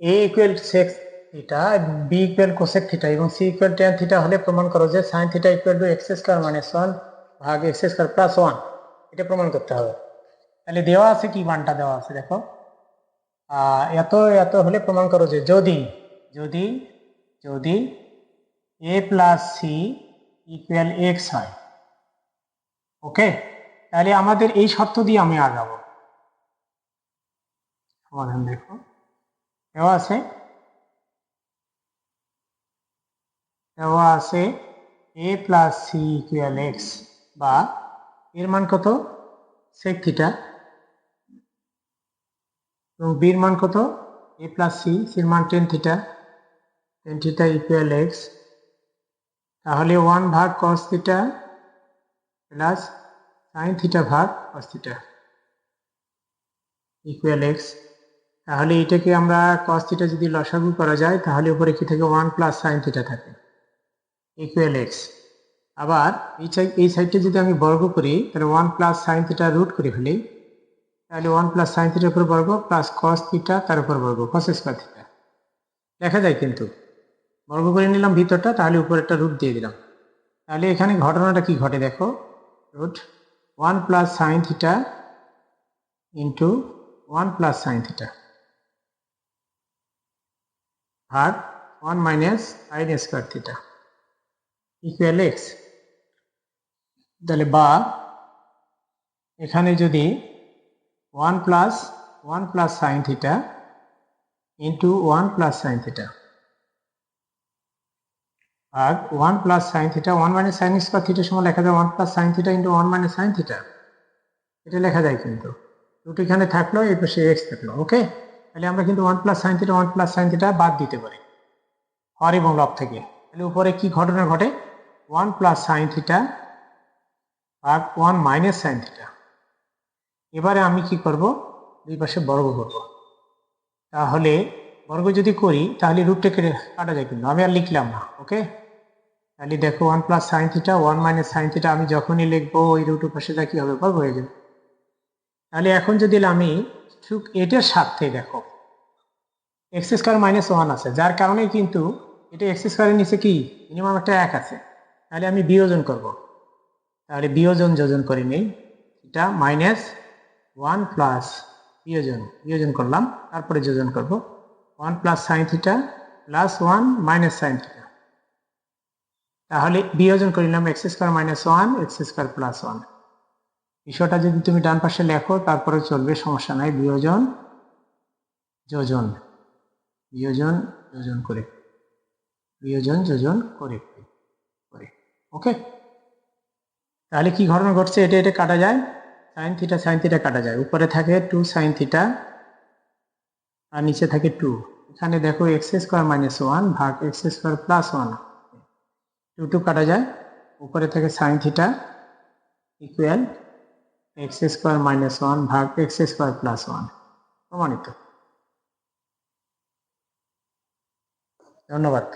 A equal sec theta B equal cosec theta এবং C equal tan theta হলে প্রমাণ করো যে sine theta equal to X square minus one ভাগ x square plus one এটা প্রমাণ করতে হবে। তাহলে দেওয়া আছে কি? মানটা দেওয়া আছে, দেখো। এত এত হলে প্রমাণ করো যে যদি যদি যদি A plus C equal X হয়। ওকে তাহলে আমাদের এই শর্ত দিয়ে আমি আগাবো। সমাধান দেখো। দেওয়া আছে? দেওয়া আছে A plus C equal X বা এর মান কত? সেক থিটা এবং বির মান কত? এ প্লাস সি সির মান tan theta tan theta equal x তাহলে ওয়ান ভাগ cos theta plus sine theta ভাগ কস থিটা ইকুয়াল এক্স তাহলে এটাকে আমরা কস থিটা যদি লসাগু করা যায়, তাহলে উপরে কি থাকে? ওয়ান প্লাস সাইন থিটা থাকে। ইকুয়াল এক্স আবার এই সাইড এই সাইডটা যদি আমি বর্গ করি, তাহলে one plus sine theta root করে ফেলি। তাহলে ওয়ান প্লাস সাইন থিটার উপর বর্গ প্লাস কস থিটা তার উপর বর্গ কস স্কোয়ার থিটা দেখা যায় কিন্তু। বর্গ করে নিলাম ভিতরটা, তাহলে উপরে একটা রুট দিয়ে দিলাম। তাহলে এখানে ঘটনাটা কি ঘটে দেখো? Root one plus sine theta into one plus sine theta ভাগ one minus sine square theta equal x তাহলে বা এখানে যদি one plus one plus sine theta into one plus sine theta ভাগ one plus sine theta one minus sine square theta সময় লেখা যায় one plus sine theta into one minus sine theta এটা লেখা যায় কিন্তু। দুটো এখানে থাকল, এই পাশে এক্স থাকল ওকে তাহলে আমরা কিন্তু one plus sine theta one plus sine theta বাদ দিতে পারি। হর এবং লব থেকে। তাহলে উপরে কি ঘটনা ঘটে? ওয়ান প্লাস সাইন থিটা ভাগ ওয়ান মাইনাস সাইন থিটা এবারে আমি কি করব? দুই পাশে বর্গ করব। তাহলে বর্গ যদি করি, তাহলে রুটটা কেটে কাটা যায় কিন্তু। আমি আর লিখলাম না ওকে তাহলে দেখো one plus sine theta one minus sine theta আমি যখনই লিখব, ওই রুটের পাশে যা কি হবে, বর্গ হয়ে যাবে। তাহলে এখন যদি আমি ঠিক এটার সাথে দেখো এক্স স্কোয়ার মাইনাস ওয়ান আছে, যার কারণে কিন্তু এটা এক্স স্কোয়ারের নিচে কি? মিনিমাম একটা এক আছে। তাহলে আমি বিয়োজন করব। তাহলে বিয়োজন যোজন করে নেই। এটা মাইনাস ওয়ান প্লাস বিয়োজন বিয়োজন করলাম, তারপরে যোজন করব। One plus sine theta plus one minus sine theta. তাহলে বিয়োজন করে নিলাম x square minus one, x square plus one. বিষয়টা যদি তুমি ডান পাশে লেখো, তারপরে চলবে, সমস্যা নাই, বিয়োজন, যোজন। বিয়োজন যোজন করে। বিয়োজন যোজন করে। করে। ওকে তাহলে কি ঘটনা ঘটছে? এটা এটা কাটা যায়। সাইন থিটা সাইন থিটা কাটা যায়। উপরে থাকে টু সাইন থিটা আর নিচে থাকে টু এখানে দেখো এক্স স্কোয়ার মাইনাস ওয়ান ভাগ x square plus one two two কাটা যায়। উপরে থাকে sine theta equal x square minus one ভাগ এক্স স্কোয়ার প্লাস ওয়ান প্রমাণিত। ধন্যবাদ।